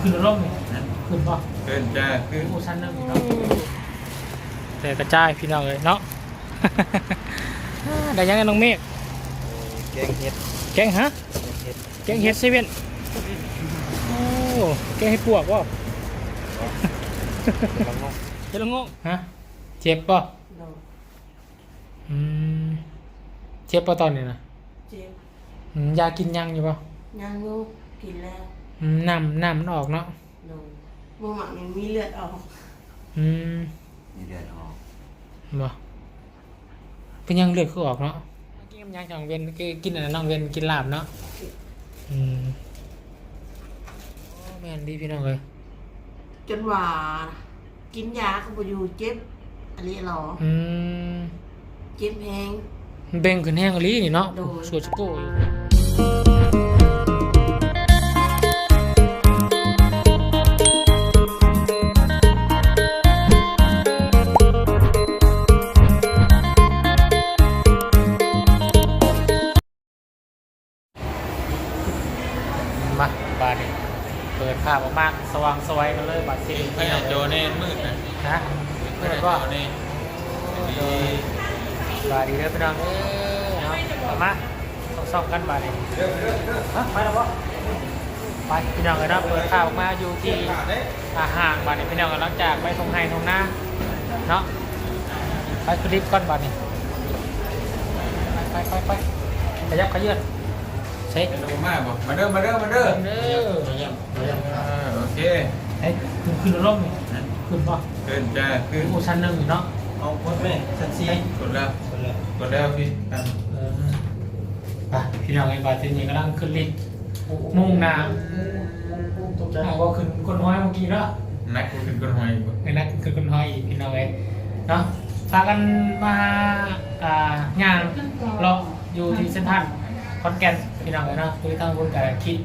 ขึ้นร่มนี่ขึ้นป่ะเกินจ้าคือโอ้ชั้นหนึงเนาะแต่กระจายพี่น้องเลยเนาะ ได้ยังไงน้องเมฆแกงเห็ด แกงฮะเห็ดแกงเห็ดเซเว่นโอ้ แกงเห็ดปวกวะลองงเจะลงงฮะ เจ็บป่ะโดนอืม เจ็บป่ะตอนนี้นะเจ็บอืมยากินยังอยู่ป่ะยังอยูกินแล้ว อืมน้ำน้ำมันออกเนาะโดนบ่หมักมันมีเลือดออกอืมมีเดือดออกบ่เป็นยังเลือดคือออกเนาะกินกับยังจังเวนคือกินอะไรน้องเวนกินลาบเนาะอืมโอ้แม่นดีพี่น้องเลยจนว่ากินยาก็บ่อยู่เจ็บอะไรหรออืมเจ็บแฮง มันเบ่งขึ้นแห้งอหลีนี่เนาะโดยสวดสโก้อยู่ สว่างสวยกันเลยบาดสิไอ้โจเน่มืดนะฮะไอ้เปิดโจว่าเน่ดีบาดดีเด้อพี่น้องเอ้ยเนาะเอามาส่องๆกันบาดนี่ฮะไปแล้วบ่ไปพี่น้องเลยเนาะเปิดภาพออกมาอยู่ที่อาหารบาดนี่พี่น้องกำลังจากไปทงไห้ทงหน้าเนาะไปคลิปก่อนบาดนี่ไปไปไปขยับขยื่นเซ็ตลงมาบ่มาเด้อมาเด้อมาเด้อเด้ออ่าโอ เคเฮ้ยขึ้นขึ้นร่มนี่ขึ้นป่ะเกินจ้าคือโอ้ชั้นหนึ่งอยู่เนาะเอาพดแม่ชั้นสี่กดแล้วกดแล้วพี่อะเออไปพี่น้องไอ้บาดเจ็บนี่กำลังขึ้นลิฟต์มุ่งหน้ำตกใจว่าขึ้นคนห้อยเมื่อกี้เนาะนักกูขึ้นคนหอยบ่ไอ้นักขึ้นคนห้อยอีกพี่น้องไอ้เนาะพากันมาอ่างานเราะอยู่ที่เซ็นทรัลคอนแกนพี่น้องไอ้เนาะคือทางคนกับคิด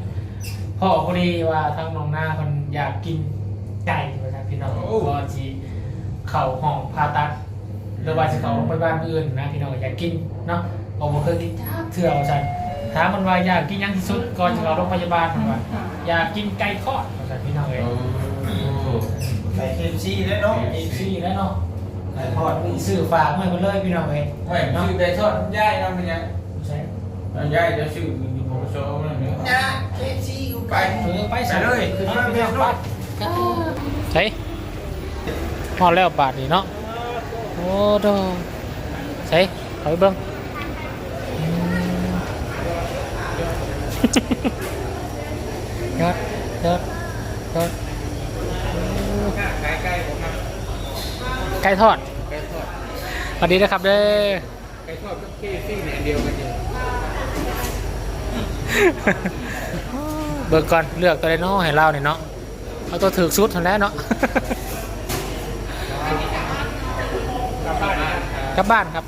พ่อพอดีว่าทางน้องหน้าคน อยากกินไก่ว่าซั่นพี่น้องก็จีเข่าห้องผ่าตัดหรือว่าจะเขาโรงพยาบาลอื่นนะพี่น้องอยากกินเนาะผมบ่เคยกินจ้าเถื่อว่าซั่นถามมันว่าอยากกินหยังที่สุดก่อนจะเข้าโรงพยาบาลมันว่าอยากกินไก่ทอดว่าซั่นพี่น้องเอ้ยโอ้โหไก่เคมซีได้เนาะเอฟซีแล้วเนาะไก่ทอดมีซื้อฝากมาเพิ่นเลยพี่น้องเอ้ยไม่ชื่อได้ทอดย่ายนะมันยังใช่ย่ายจะชื่ออยู่ผมโชว์นั่นเนี่ยนะเคมซีกู ไปไปเออไปไปเลยคือขึ้นมามาพี่เพียน้องงรไปถใช่ฮอดแล้วบาทนี่เนาะโอ้ดอใช่เอาไปเบิ่งอืมยอดยอดยอดไก่ไก่ผมนะไก่ทอดไก่ทอดสวัสดีนะครับเด้อไก่ทอดกับเคซี่เนี่ยเดียวกันอยู่ เบิกก่อนเลือกตัวไดโน่ให้เราเนี่ยเนาะเอาตัวถือสุดเท่านั้นเนาะกลับบ้านครับ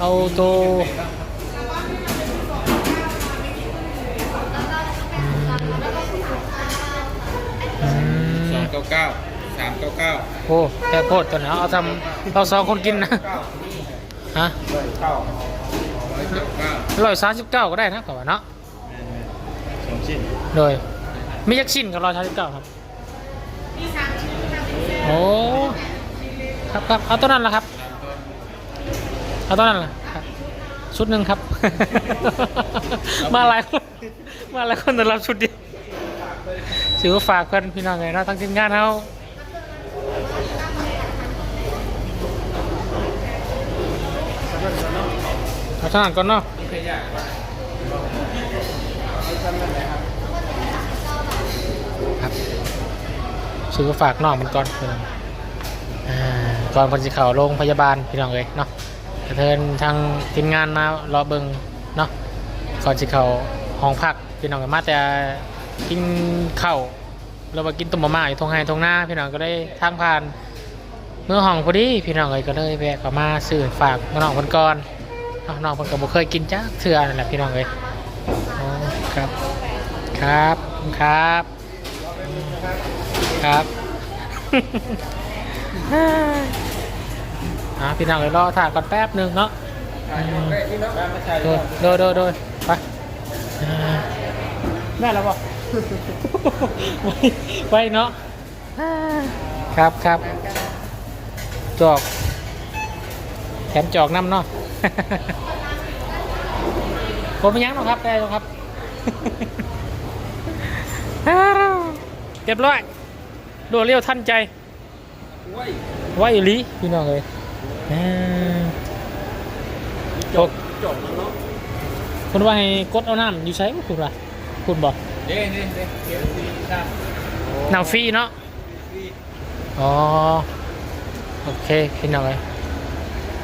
เอาตัวอืมสองเก้าเก้าสามเก้าเก้าโอ้แค่โคตรตัวเนาะเอาทำเราสองคนกินนะฮะเก้าร้อยเก้าเก้าร้อยสามสิบเก้าก็ได้นะก่อนเนาะสอง ชิ้นโดยมียักษ์ชิ้นกับร้อยสามสิบเก้าครับโอ้ครับครับเอาตัวนั้นละครับเอาตัวนั้นละครับชุดหนึ่งครับ มาหลายคนมาหลายคนแต่รับชุดเดียวถือว่าฝากเพื่อนพี่น้องไงเนาะทั้งทีมงานเขาเอาทางนั้นก่อนเนาะ คยยากว่ะครับซื้อฝากน้องมันก่อนพี่น้องอ่าก่อนคนจะเข้าโรงพยาบาลพี่น้องเลยเนาะกระเทินทางทีมงานมารอเบิงเนาะก่อนจะเข้าห้องพักพี่น้องมาแต่กินข้าวเรามากินต้มมาม่าอยู่ทงไห้ทงหน้าพี่น้องก็ได้ทางผ่านเมื่อห้องพอดีพี่น้องเลยก็เลยแวะเข้ามาซื้อฝากน้องคนก่อนน้องคนก็บ่เคยกินจ้าเถื่อนั่นแหละพี่น้องเลย ครับ ครับ ครับ ครับอ่าพี่น้องเลยรอถ่ายก่อนแป๊บหนึ่งเนาะที่น้องมาใช้โดยโดยโดยโดยไปแม่แล้วบอกไว้ไว้เนาะครับครับจอกแถมจอกน้ำเนาะผมไม่ยั้งหรอกครับได้หรอกครับ เรียบร้อยรวดเร็วทันใจโอ้ยไว้อีหลีพี่น้องเลยอ่าโอ้จบแล้วเนาะคุณว่าให้กดเอาน้ำอยู่ใช้คุณว่าคุณบอกเด้เด้เด้เคฟซีครับน้ำฟรีเนาะอ๋อโอเคพี่น้องเลย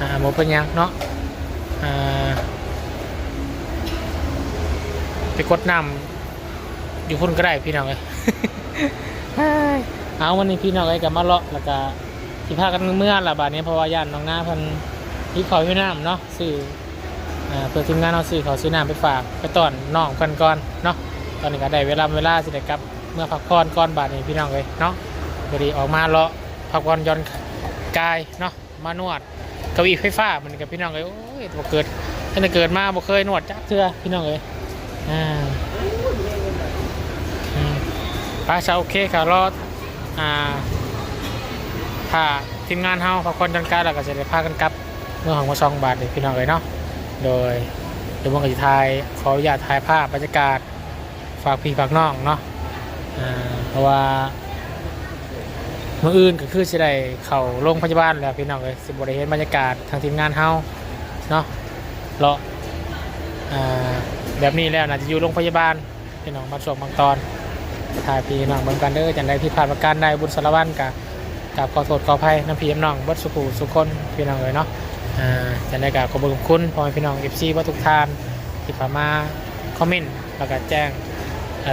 อ่าหมูเป็นหยังเนาะอ่า ไปกดน้ำอยู่พุ่นก็ได้พี่น้องเลยเอาวันนี้พี่น้องเลยกับมาเลาะแล้วก็ที่พากันเมื่อละบาทนี้เพราะว่าย่านน้องหน้าเพันที่ขอพี่น้ำเนาะซื้ออ่าเพื่อทีมงานเอาซื้อเขาซื้อน้ำไปฝากไปต้อนน้องกันก่อนเนาะตอนนี้ก็ได้เวลาเวลาสิได้กลับเมื่อพักผ่อนก่อนบาทนี้พี่น้องเลยเนาะพอดีออกมาเลาะพักผ่อนหย่อนกายเนาะมานวดเก้าอี้ไฟฟ้ามันกับพี่น้องเลยโอ้ยบ่เกิดตั้งแต่เกิดมาบ่เคยนวดจักเทื่อพี่น้องเลย อ่าอืมไปซะโอเคค่ะรอดอ่าถ้าทีมงานเฮาพักผ่อนจันการแล้วก็จะได้พากันกลับเมื่อของมาซองบาทเลยพี่น้องเลยเนาะโดยเดี๋ยวผมก็จะถ่ายขออนุญาตถ่ายภาพบรรยากาศฝากพี่ฝากน้องเนาะเพราะว่าเมื่ออื่นก็คือจะได้เข้าโรงพยาบาลแล้วพี่น้องเลยสิบได้เห็นบรรยากาศทางทีมงานเฮาเนาะเลาะอ่า แบบนี้แล้วน่าจะอยู่โรงพยาบาลพี่น้องบางช่วงบางตอนถ่ายพี่น้องเบิ่งกันเด้อจังไดที่ผ่านประการใดบุญสารวัตรกับกับขอโทษขออภัยน้ำพี่น้องบดสุขุสุคนพี่น้องเลยเนาะอาจังไดกับขอบคุณพ่อแม่พี่น้อง FC บ่ทุกท่านที่เข้ามาคอมเมนต์แล้วก็แจ้ง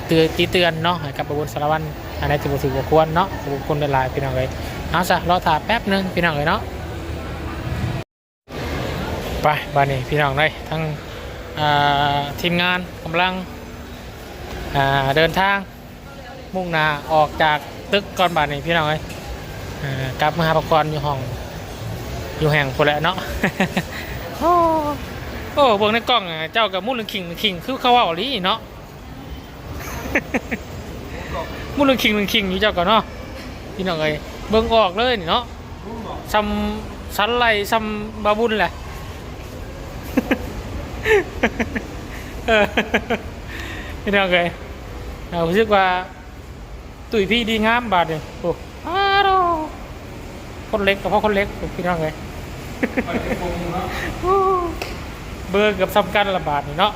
เตือนตีเตือนเนาะกับบุญสารวัตรอันไหนที่บ่ถือบ่ควรเนาะขอบคุณหลายพี่น้องเลยเอาซะรอถ่ายแป๊บหนึงพี่น้องเลยเนาะไปบ้านนี้พี่น้องเลยทั้ง ทีมงานกำลังเดินทาง มุ่งหน้าออกจากตึกก่อนบาทนี่พี่น้องเอ้ยกลับมาหาปกรณ์อยู่ห้องอยู่แห่งคนแหละเนาะโอ้โอ้เบิ่งในกล้องเจ้ากับมุ่นเรื่องคิงเรื่งคิงคือเขาว่าอีหลีเนาะมุ่นเรื่องคิงเรื่งคิงอยู่เจ้าก่อนเนาะพี่น้องเอ้ยเบิ่งออกเลยนี่เนาะซ้ำสันไลซ้ำบาบุญแหละ พี่น้องเอ้ยเอารู้สึกว่าตุ๋ยพี่ดีงามบาทเลยโอ้อ้าวคนเล็กกับพ่อคนเล็กพี่น้องเลยเบอร์เกือบซ้ำกันละบาทนี่เนาะ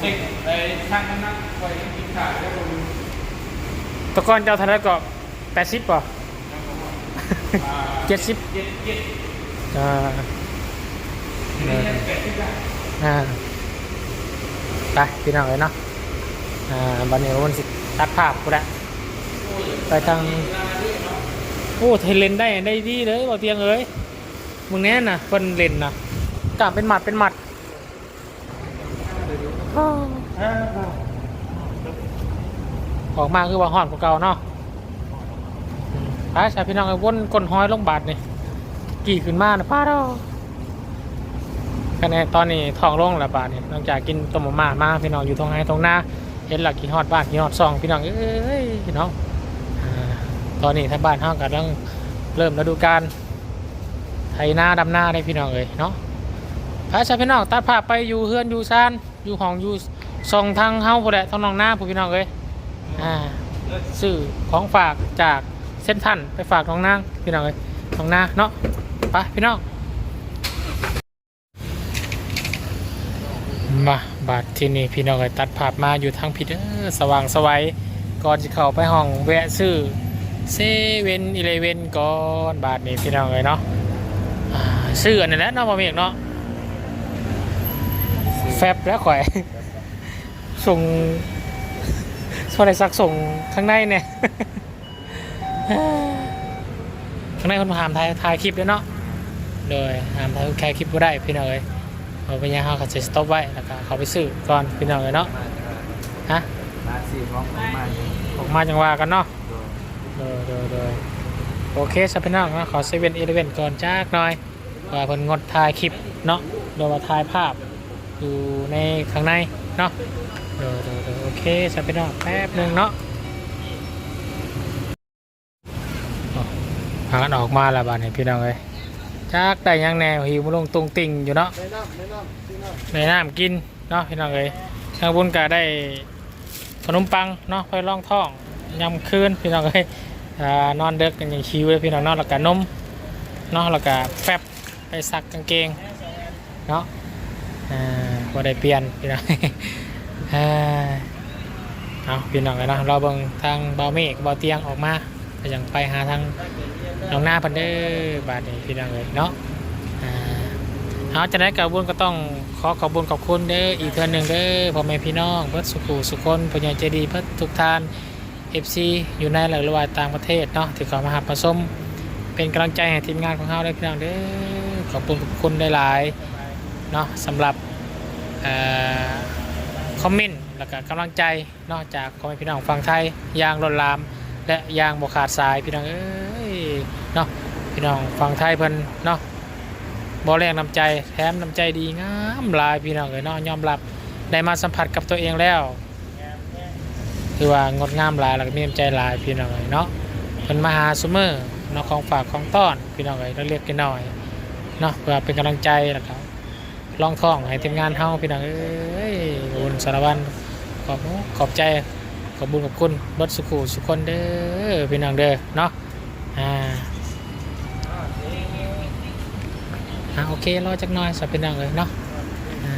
เด็กไอ้ช่างน้ำหนักไว้กินขาดได้คนตะกอนเจ้าทันได้ก็แปดสิบป่ะ เจ็ดสิบเย็ดเย็ดอ่านี่แปดสิบละอ่าไปพี่น้องเลยเนาะอ่าบันนี้วันสิตัดภาพกูละไปทางโอ้เทเลนได้ได้ดีเลยบอกเตียงเอ้ยมึงแน่น่ะคนเล่นน่ะกล้ามเป็นหมัดเป็นหมัดออกมาคือว่าห่อนกว่าเก่าเนาะ อืมไปชายพี่น้องไอ้วนก้นห้อยลงบาทนี่กี่ขึ้นมานะป้าเราคะแนนตอนนี้ทองลงล้วบาทนี่หลังจากกินต้มหม่ามาพี่น้องอยู่ตรงไหนตรงหน้าเห็นหลักกินฮอดบ้านกินฮอดซองพี่น้องเอ้ยพี่น้องตอนนี้ถ้าบ้านห้องกำลังเริ่มฤดูกาลไถนาดำหน้าได้พี่น้องเลยเนาะพระชายพี่น้องตัดภาพไปอยู่เฮือนอยู่ซานอยู่ห้องอยู่ซองทางเฮาผู้ใดทางน้องหน้าผู้พี่น้องเลยอ่าซื้อของฝากจาก เส้นทันไปฝากน้องนางพี่น้องเลยน้องนาเนาะไปพี่น้องมาบาดที่นี่พี่น้องก็ตัดภาพมาอยู่ทางพิดเออสว่างสวัยก่อนจะเข้าไปห้องแวะซื้อเซเว่นอีเลเว่นก่อนบาทนี้พี่น้องเลยเนาะซื้ออันนี้แหละเนาะมาเมกเนาะแฟบแล้วข่อยส่งสวัสดีสักส่งข้างในเนี่ย ข้างในคนมาหามถ่ายถ่ายคลิปด้วยเนาะโดยหามถ่ายแค่คลิปก็ได้พี่น้องเลยเอาไปย่างเขาก็จะสต็อปไว้แล้วก็เขาไปซื้อก่อนพี่น้องเลยเนาะฮะมาสี่พร้อมมาออกมาจังว่ากันเนาะโดยโดยโดยโอเคสับพี่น้องนะขอเซเว่นอีเลเวนก่อนจ้ากหน่อยว่าเพิ่นงดถ่ายคลิปเนาะโดยว่าถ่ายภาพอยู่ในข้างในเนาะเดี๋ยวเดี๋ยวเดี๋ยวโอเคสัพี่น้องแป๊บหนึงเนาะอ๋อพากันออกมาแล้วบ้านนี้พี่น้องเลยจักได้ยังแนวหิวมาลงตุงติ่งอยู่เนาะแนนำแนะนำในน้ำกินเนาะพี่น้องเอ้ยทางบุญก็ได้ขนมปังเนาะไปล่องท้องยำคืนพี่น้องเอ้ยนอนเด็กกันอย่างชิวเลยพี่น้องนาะแล้วก็นมเนาะแล้วก็แฟบไปซักกางเกงเนาะอ่าได้เปลี่ยนพี่น้องเอาพี่น้องเลยเนาะเราเบิ่งทางเบาเมฆเบาเตียงออกมาก็ยังไปหาทาง น้องหน้าพันเด้อบาดนี้พี่น้องเลยเนาะเอาจะได้กับบุญก็ต้องขอขอบุญขอบคุณเด้ออีกเทือนหนึ่งเด้อพ่อแม่พี่น้องเพื่อสุขุสุขคนปัญาเจดีเพื่อทุกท่าน FC อยู่ในหลากหลายต่างประเทศเนาะที่เขามาหาประสมเป็นกำลังใจให้ทีมงานของเราได้พี่น้องเด้อขอบคุณขอบคุณได้หลายเนาะสำหรับออคอมเมนต์แล้วก็กำลังใจเนาะจากพ่อแม่พี่น้องฝั่งไทยยางล้นลาม และยางบกขาดสายพี่น้องเอ้ย เนาะพี่น้องฝั่งไทยเพิ่นเนาะบอแรงน้ำใจแถมน้ำใจดีงามลายพี่น้องเลยเนาะยอมรับได้มาสัมผัสกับตัวเองแล้วคือว่างดงามลายแล้วก็มีน้ำใจลายพี่น้องเลยเนาะเป็นมาหาซูเมอร์เนาะของฝากของต้อนพี่น้องเลยเราเรียกกันหน่อยเนาะเพื่อเป็นกำลังใจแล้วก็ลองท่องให้ทีมงานเฮาพี่น้องเอ้ยอบคุณสารวัตรขอบขอบใจขอบบุญขอบคุณบดสุขุสุคนเด้อพี่น้องเด้อเนาะ อ่าอะโอเครอจักหน่อยสับเป็นนังเลยเนาะอ่า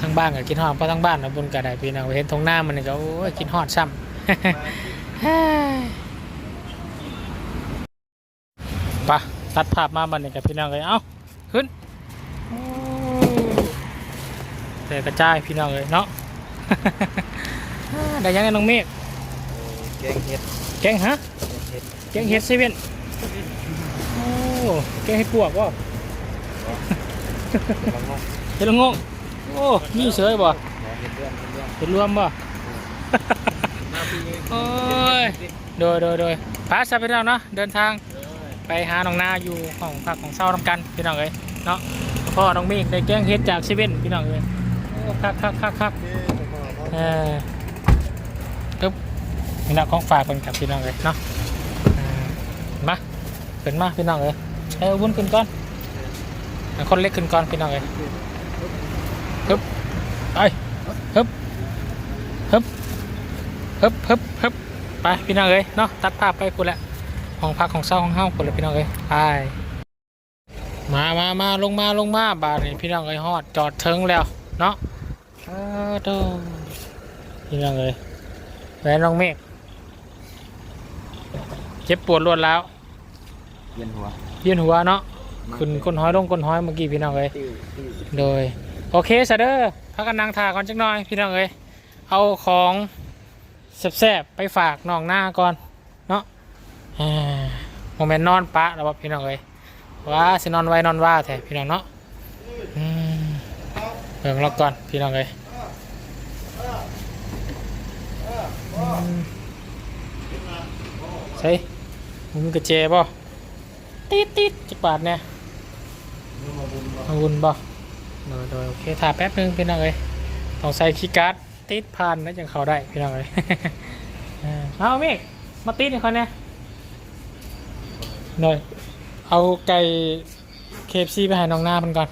ทางบ้านก็กินฮอดเพราะทางบ้านเราบนกระไดพี่น้องเห็นตรงหน้ามันนี่ก็โอ้ยกินฮอดซ้ำไปะตัดภาพมาบันนี่กับพี่น้องเลยเอ้าขึ้นโอ้แต่กระจายพี่น้องเลยเนาะอ่าได้ยังไงน้องเมฆแกงเห็ดแกงฮะเห็ด แกงเห็ดเซเว่นโอ้แกงเห็ดปวกวะเห็ดละงงโอ้นี่เฉยบ่เห็ดเดือนรวมบ่โอ้ยโดยโดยโดยพาสไปแล้วเนาะเดินทางไปหาน้องนาอยู่ของผักของเศร้าทำกันพี่น้องเอ้ยเนาะพ่อน้องเมฆได้แกงเห็ดจากเซเว่นพี่น้องเอ้ยคักคักคักคักเออตึ๊บนี่นะของฝากเป็นกับพี่น้องเอ้ยเนาะ ขึ้นมาพี่น้องเอ้ยเอ้ยวุ้นขึ้นก่อนคนเล็กขึ้นก่อนพี่น้องเอ้ยฮึบไปฮึบฮึบฮึบฮึบฮึบไปพี่น้องเอ้ยเนาะตัดภาพไปคุณแหละห้องพักของเศร้าของเฮาคุณแหละพี่น้องเอ้ยไปมามามาลงมาลงมาบาทนี่พี่น้องเอ้ยฮอดจอดเทิงแล้วเนาะเออโดพี่น้องเอ้ยแหวนน้องเมฆเจ็บปวดรวดแล้ว เย็นหัวยืนหัวเนาะขึ้นก้นห้อยลงก้นห้อยเมื่อกี้พี่น้องเอ้ยติ้วติ้วโดยโอเคสะเด้อพักกันนางทาก่อนจักหน่อยพี่น้องเอ้ยเอาของแซ่บๆไปฝากน้องหน้าก่อนเนาะอ่าโมเมนต์นอนปะแล้วบ่พี่น้องเอ้ยว่าสินอนไว้นอนว่าแท้พี่น้องเนาะอืมเบิ่งเราก่อนพี่น้องเอ้ยอืมใช่มึงกระเจบ่ ติดติดๆจักบาทเนี่ยมาวุ่นบ่โดยโดยโอเคถ่ายแป๊บนึงพี่น้องเอ้ยต้องใส่คีย์การ์ดติดพันแล้วจึงเข้าได้พี่น้องเอ้ยเออเอาเมฆมาติดให้เขาเนี่ยหน่อยเอาไก่เคฟซีไปให้น้องหน้ามันก่อน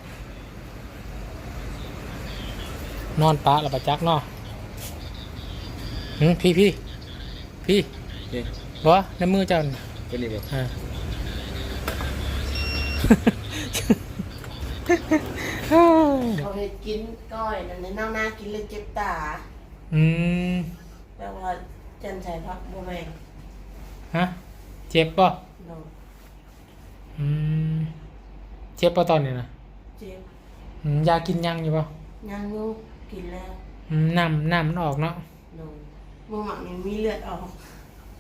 นอนปะแล้วประจักเนาะหืมพี่พี่พี่นี่บ่ในมือเจ้าน่ะเป็นนี่บ่อ่า เขาให้กินก้อยนั่นในน้องหน้ากินเลยเจ็บตาอืมแปลว่าจันใส่พักบ่แม่นฮะ เจ็บป่ะโนอืมเจ็บป่ะตอนนี้นะเจ็บอืมยากินยังอยู่ป่ะยังอยู่กินแล้วอืมน้ำน้ำมันออกเนาะโนมือหมักนี่มีเลือดออก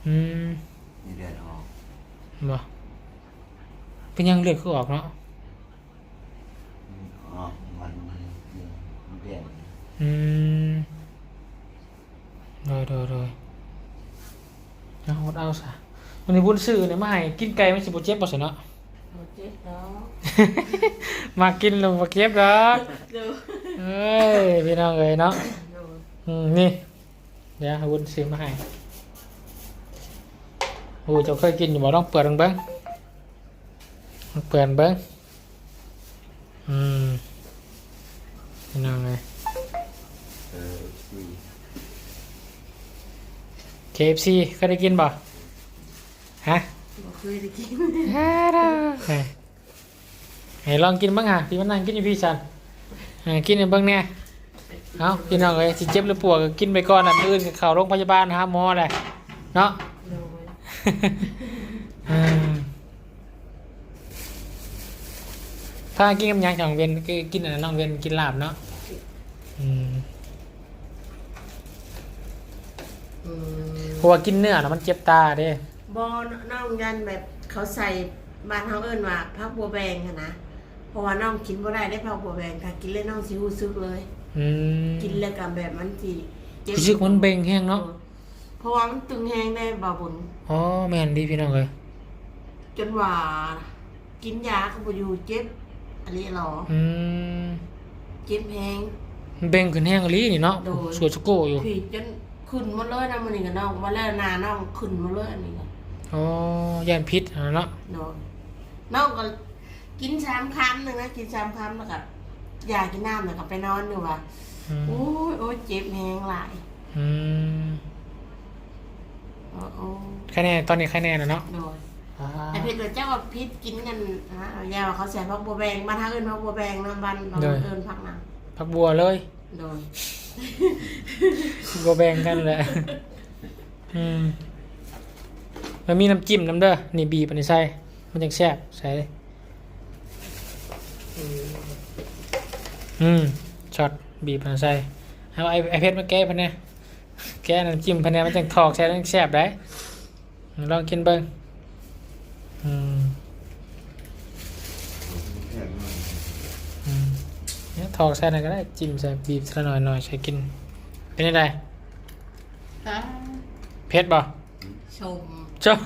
อืมมีเดือนออกบ่ เป็นยังเลือดคือออกเนาะออกมันมันมันเปลี่ยนอืมโดยโดยโดยเอาอดเอาซะวันนี้บุญซื้อเนี่ยมาให้กินไก่ไม่สิบ่เจ็บบ่สิเนาะบ่เจ็บแล้วมากินแล้วบ่เจ็บดอกเดี๋ยวเเอ้ยพี่น้องเอ้ยเนาะโดยอืมนี่เดี๋ยวให้วุ้นซื้อมาให้โอ้เจ้าเคยกินอยู่บ่ต้องเปิดเบิ่งเบิ่งลอง เปิดเบิ่งอืมพี่น้องเอ้ยเออสี่ KFC เคยได้กินบ่ฮะบ่เคยได้กินฮ่าดาให้ให้ลองกินบ้างฮะพี่มันนั่งกินอยู่พี่ชันอ่ากินให้เบิ่งแหน่เอาพี่น้องเอ้ยสิเจ็บหรือปวดก็กินไปก่อนอะมื้ออื่นก็เข้าโรงพยาบาลหาหมอแหละเนาะ โดย อืม ถ้ากินกับหยังจังเวียนก็กินอันนั้นน้องเวียนกินลาบเนาะอืมอืมเพราะว่ากินเนื้อนะมันเจ็บตาเด้บ่น้องยันแบบเขาใส่บ้านเฮาเอิ้นว่าผักบัวแบงค่ะนะเพราะว่าน้องกินบ่ได้ได้ผักบัวแบงถ้ากินเลยน้องสิรู้สึกเลย อืมกินแล้วก็แบบมันสิเจ็บรู้สึกมันเบ่งแห้งเนาะเพราะว่ามันตึงแฮงได้บ่บุญอ๋อแม่นดีพี่น้องเลยจนว่ากินยาก็บ่อยู่เจ็บ อะไรหรออืมเจ็บแฮงมันเบ่งขึ้นแห้งอีหลีนี่เนาะโดยสวยสะโกอยู่ผีจนขึ้นหมดเลยนะมันนี่ก็น้องว่าแล้วหนาน้องขึ้นหมดเลยอันนี้ก็อ๋อย่านพิษอันนั้นเนาะน้องน้องก็กินสามคำหนึ่งนะกินสามคำแล้วก็ยากินน้ำแล้วก็ไปนอนอยู่ว่ะอืมโอ้ยโอ้ยเจ็บแฮงหลายอืมโอ้โอ้แค่แน่ตอนนี้แค่แน่นะเนาะ โด ยอ่าไอเพชรเจ้าก็พิษกินกันฮะยาว่าเขาใส่พักบัวแบงมาทางเอินพักบัวแบงน้ำบันเราเอินพักน้ผักบัวเลยำโดยบัวแบ่งกันแหละ อืมมันมีน้ำจิ้มน้ำเด้อ นี่บีบอันนี้ใส่มันจังแซ่บใส่เลยอืมอืมช็อตบีบมันใส่เอาไอไอเพชรมาแก้พันเนี่ยแก้น้ำจิ้มพันเนี่ยมันจังทอกใส่จังแซ่บได้ลองกินเบิ้ง อืมแข็งมากอืมเนี่ยทอกใส่หน่อยก็ได้ จิ้มใส่บีบสักหน่อยหน่อยใส่กิน เป็นยังไงอ่าเพชรบ่ชมจบ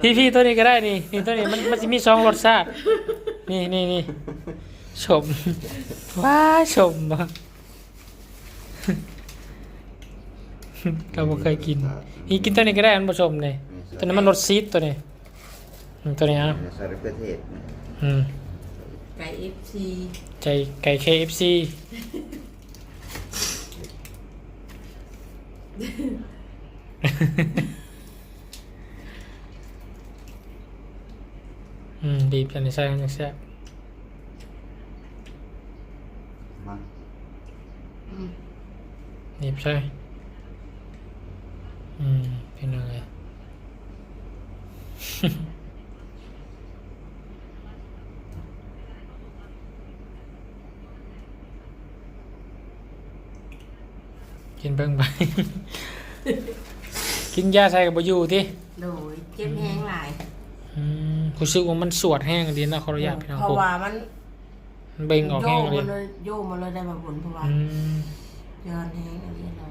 พี่พี่ตัวนี้ก็ได้นี่นี่ตัวนี้มันมันจะมีสองรสชาตินี่นี่นี่ชม ว้าชมบ่เราบ่เคยกินนี่กินตัวนี้ก็ได้มันผสมเลย ตัวนี้นมันรสซีดตัวนี้อืมตัวนี้อะใส่ประเทศอืมไก่เอฟซีใจไก่ KFC อืมบีบกันในใส่กันแซ่บมาอืมบีบใส่อืมเป็นยังไง กินเบิ่งไป กินยาใส่กับบอยู่ที่โดยเจ็บแฮงหลายอืมรู้สึกว่ามันสวดแห้งดีนะขออนุญาตพี่น้องเพราะผมว่ามันมันเบ่งออกโยแห้งกเลมายเลยโยกมาเลยได้มาผลเพราะว่าอืมย้อนแฮงอันนี้เรา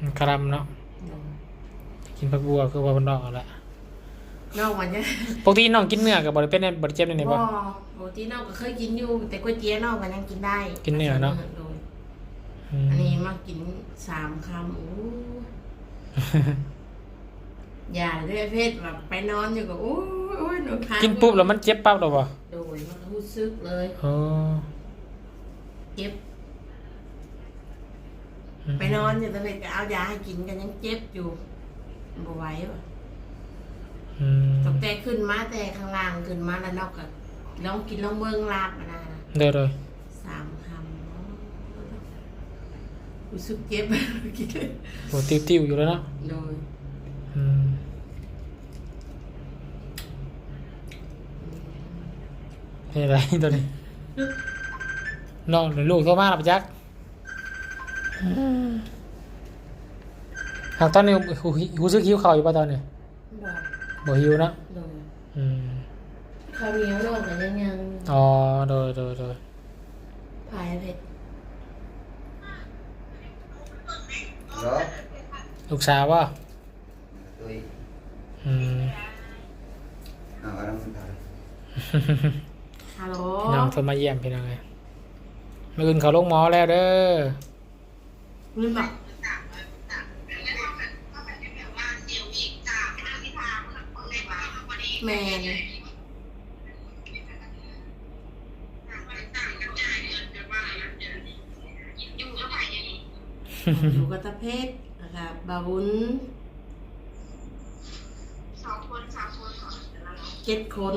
มันกระลำเนาะโดยกินผักบัวคือว่ามันออกเอาละนอกมันจะปกติน้องกินเนื้อกับบริเป็นบริเจ็บในไหนบ่บ่ปกตินอกก็เคยกินอยู่ แต่ก๋วยเตี๋ยวนอกก็ยังกินได้ กินเนื้อเนาะโดยอืมอันนี้มากินสามคำโอ้ อย่าด้วยเพศแบบไปนอนอยู่กับโอ้ยโอ้ยหนูค้างกินปุ๊บแล้วมันเจ็บปั๊บหรอบ่โดยมันรู้สึกเลยอ๋อเจ็บ ไปนอนอยู่ตอนนี้ก็เอายาให้กินกันยังเจ็บอยู่บ่ไหวว่ะอืมตกแต่ขึ้นมาแต่ข้างล่างขึ้นมาแล้วนอกก็ลองกินลองเบิ่งลาบมานะเด้อเลยสามคำ รู้สึกเจ็บกินโหติวติวๆอยู่แล้วเนาะโดยอืมนี่อะไรตัวนี้น้องหรือลูกโทรมาหลับจักหากตอนนี้หูหูซึกหิวเข่าวอยู่ป่ะตอนนี้บอกบ่หิวเนอะโดยอืมข้าวเหนียวโลกกันยังยังอ๋อโดยโดยโดยพายเผ็ด เหรอ ลูกสาวว่าตัวอีกอืมเอากระดมถ่ายฮัลโหลน้องทนมาเยี่ยมพี่น้องเลยมื่ออื่นเขาลงหมอแล้วเด้อลืมบอกแมนอยู่กับตาเพชร นะคะบาวุ้นเจ็ดคน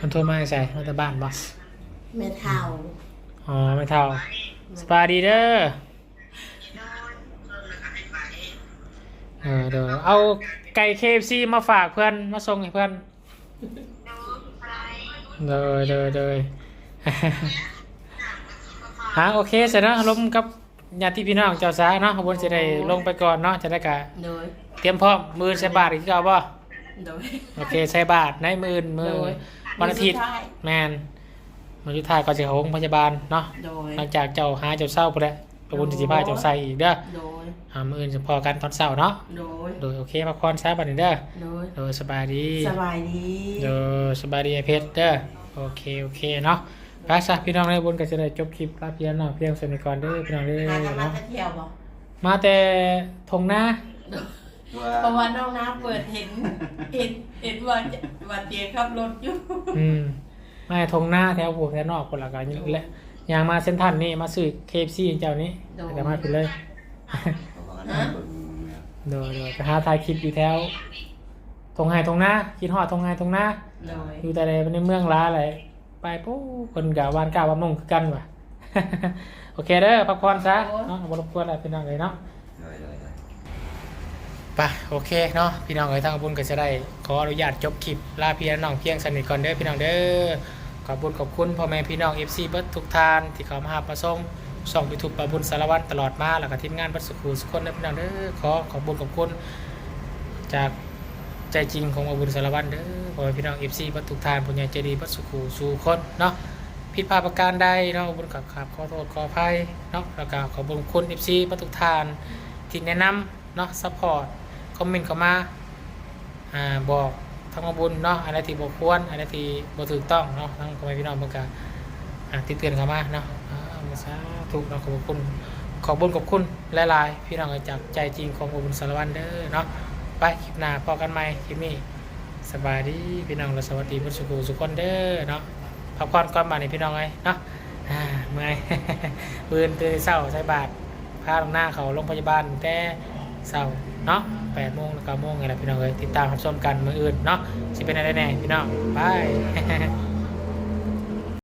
มันโทรมาใส่มาแต่บ้านบอสแม่เท่าอ๋อไม่เท่าสบายดีเด้อเออเดี๋ยวเอาไก่เคฟซีมาฝากเพื่อนมาส่งให้เพื่อนเดยเดยเดย ฮะโอเคเสร็จแล้วลมกับญาติพี่น้องเจ้าสาเนาะขบวนจะได้ลงไปก่อนเนาะจะได้กะโดยเตรียมพร้อมมือใส่บาทอีกเอาบ่โดยโอเคใส่บาทในมือมือโดยวันอาทิตย์มื้อสุดท้ายแมนมือสุดท้ายก็จะเข้าโรงพยาบาลเนาะโดยหลังจากเจ้าหาเจ้าเศร้าไปแล้วขบวนจิตผ้าเจ้าใส่อีกเด้อโดยอ่ามืออื่นจะพอกันตอนเช้าเนาะโดยโดยโอเคพักผ่อนซะบัดนี้เด้อโดยโดยสบายดีสบายดีโดยสบายดีไอเพชรเด้อโอเคโอเคเนาะ ไปซะพี่น้องในบนก็จะได้จบคลิปลาเพียงเนาะเพียงสนิทก่อนเด้อพี่น้องเด้อหากันมาเนาะจะเที่ยวบ่มาแต่ทงหน้าเพราะว่าน้องน้ำเปิดเห็น เห็นเห็นว่าว่าเตียขับรถอยู่อืมไม่ทงหน้าแถวผูกแถวนอกคนละกันและอย่างมาเส้นทันนี่มาซื้อเคฟซีเจ้านี้แต่มาผิดเลยเดี๋ยวเดี๋ยวไปหาถ่ายคลิปอยู่แถวทงไฮทงหน้าคิดฮอดทงไฮทงหน้าโดยอยู่แต่ในเมืองล้าอะไร ไปปุ๊บคนกะวานกาวานมงคือกันว่ะ โอเคเด้อพักผ่อนซะเนาะบรบกวนอะไรพี่น้องเลยเนาะไปโอเคเนาะพี่น้องเอ้ยทางบุญก็จะได้ขออนุญาตจบคลิปลาพี่น้องเพียงสนิทก่อนเด้อพี่น้องเด้อขอบคุญขอบคุณพ่อแม่พี่น้อง FC เบิร์ดทุกท่านที่เขามาหาประสงค์ส่องยูทูบปะบุญสารวัตรตลอดมาแล้วก็ทีมงานเบัดสุขุสุขคนเด้อพี่น้องเด้อขอขอบคุญขอบคุณจากใจจริงของปะบุญสารวัตรเด้อ พ่อพี่น้อง FC เบิร์ดทุกทานผู้ใหญ่ใจดีบัดสุขุสู่คนเนาะผิดพลาดประการใดเนาะบุญกับครับขอโทษขออภัยเนาะแล้วก็ขอบคุณคุณ FC ประทุกทานที่แนะนำเนาะซัพพอร์ตคอมเมนต์เข้ามาอ่าบอกทางบุญเนาะอะไรที่บ่ควรอะไรที่บ่ถูกต้องเนาะทั้งพ่อแม่พี่น้องเพิ่นก็อ่าติดเตือนเข้ามาเนาะอ่าสาธุเนาะขอบคุณขอบุญขอบคุณหลายๆ พี่น้องจากใจจริงของบุญสารวัตรเด้อเนาะไปคลิปหน้าพอกันใหมคลิปนี้ สบายดีพี่น้องและสวัสดีผู้สุขสุขคนเด้อเนาะพักผ่อนก่อนมานี่พี่น้องไงเนาะเมื่อยปืนตื่นเศร้าใช้บาทพาลงหน้าเขาโรงพยาบาลแต่เศร้าเนาะแปดโมงแล้วเก้าโมงไงล่ะพี่น้องเอ้ยติดตามรับชมกันมืออื่นเนาะสิเป็นอะไรแน่พี่น้องบาย